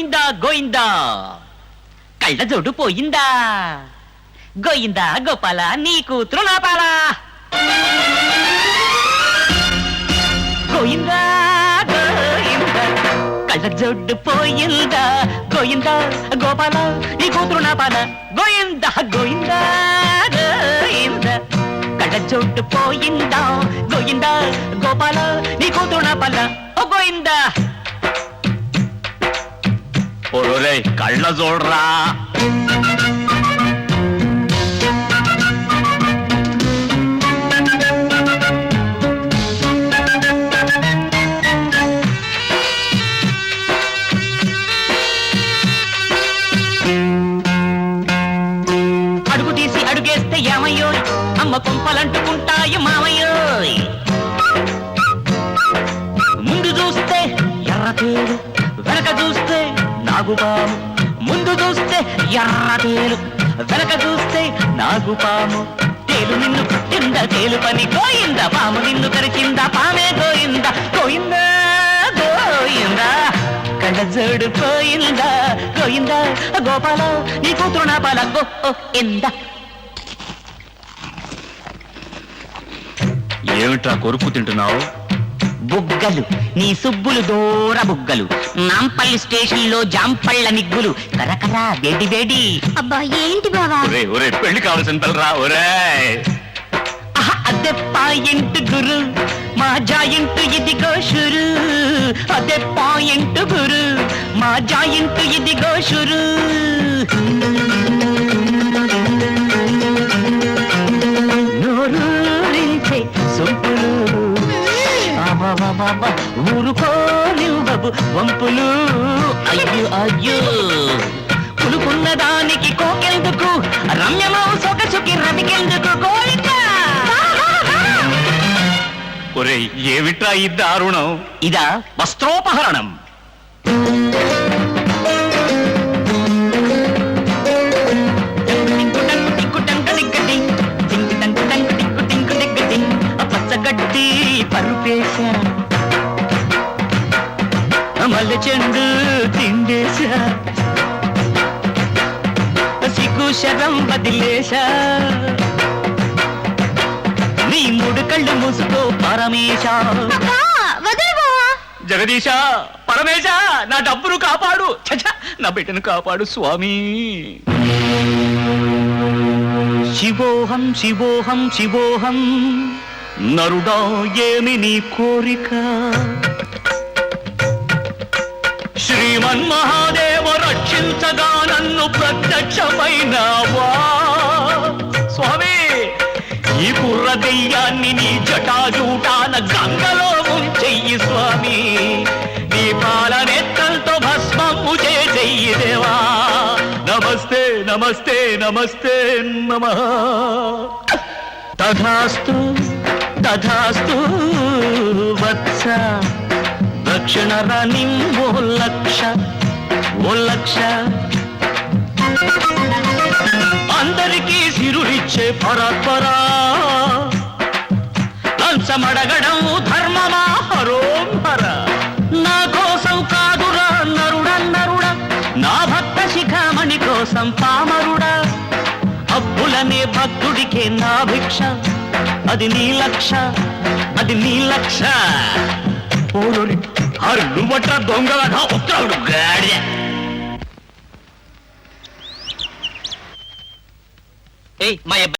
గోయిందా గోయిందా? కళ్ళ జోడు పోయిందా? గోయిందా గోపాల నీ కూతురు లోపాల గోయిందా గోయిందా? కళ్ళ జోడు పోయిందా? గోయిందా గోపాల నీ కూతురు నాపాల గోయిందా గోయిందా గోయిందా? కళ్ళ జోడు పోయిందా? గోయిందా గోపాల నీ కూతురు నాపాల ఓ గోయిందా? ఒరే కళ్ళ చూడరా. అడుగు తీసి అడుగేస్తే ఏమయ్యో? అమ్మ కొంపలంటుకుంటాయి నాగుపాము. ముందు చూస్తే ఎర్ర తేలు వెనక చూస్తే నాగుపాము. తేలు నిన్ను కింద తేలు పని గోయింద పాము నిన్ను కరిచిందా పామే గోయింద గోయింద గోయిందా కళ్ళ జోడు గోయింద గోయిందా గోపాల నీ కూతురు నా పాల గో ఇంద ఏమిట్రా కొరుకు తింటున్నావు? బుగ్గలు. నీ సుబ్బులు దూర బుగ్గలు. నాంపల్లి స్టేషన్లో జాంపళ్ళ నిగ్గులు. కరకరా వేడి వేడి. అబ్బా ఏంటి బావా? ఒరే ఒరే పెళ్ళి కావాల్సిన పిల్లరా ఒరే అదే పాయింట్ గురు? మా జాయింట్ ఇదిగో షురు. అదే పాయింట్ గురు? మా జాయింట్ ఇదిగో షురు. అబ్బబ్బబ్బబ్బ, ఊరుకోనివ్వవు వంపులు. అయ్యో అయ్యో. పులుకున్న దానికి కోకెందుకు? రమ్యమో సొగసుకి రవికెందుకు గోవిందా ఒరే ఏమిట్రా ఈ దారుణం? ఇదా వస్త్రోపహరణం. మల్లె చెండు తిండేశా. సిగ్గు శరం వదిలేశా. నీ మూడు కళ్ళు మూసుకో పరమేశ. జగదీశ పరమేశ నా డబ్బును కాపాడు. నా బిడ్డను కాపాడు స్వామి. శివోహం శివోహం శివోహం. నరుడా ఏమి నీ కోరిక? శ్రీమన్ మహాదేవ రక్షించగా నన్ను ప్రత్యక్షమైనవా? స్వామి ఈ కుర్ర దెయ్యాన్ని నీ జటాజూటాన గంగలో ఉంచెయ్యి స్వామి. నీ పాలనెత్తలతో భస్మము చేయి దేవా. నమస్తే నమస్తే నమస్తే నమ. తథాస్తు తథాస్తు వత్స. దక్షిణ రాణి ఓ లక్ష ఓ లక్ష. అందరికీ సిరుడిచ్చే పరాత్పరా లంచమడగడం భక్తుడికే నా భిక్ష. అది నీ లక్ష. అది నీ లక్ష. ఓరొరి అరు నువ్వట్రా దొంగ ఉత్తరాడు గాడిద. ఏయ్ మా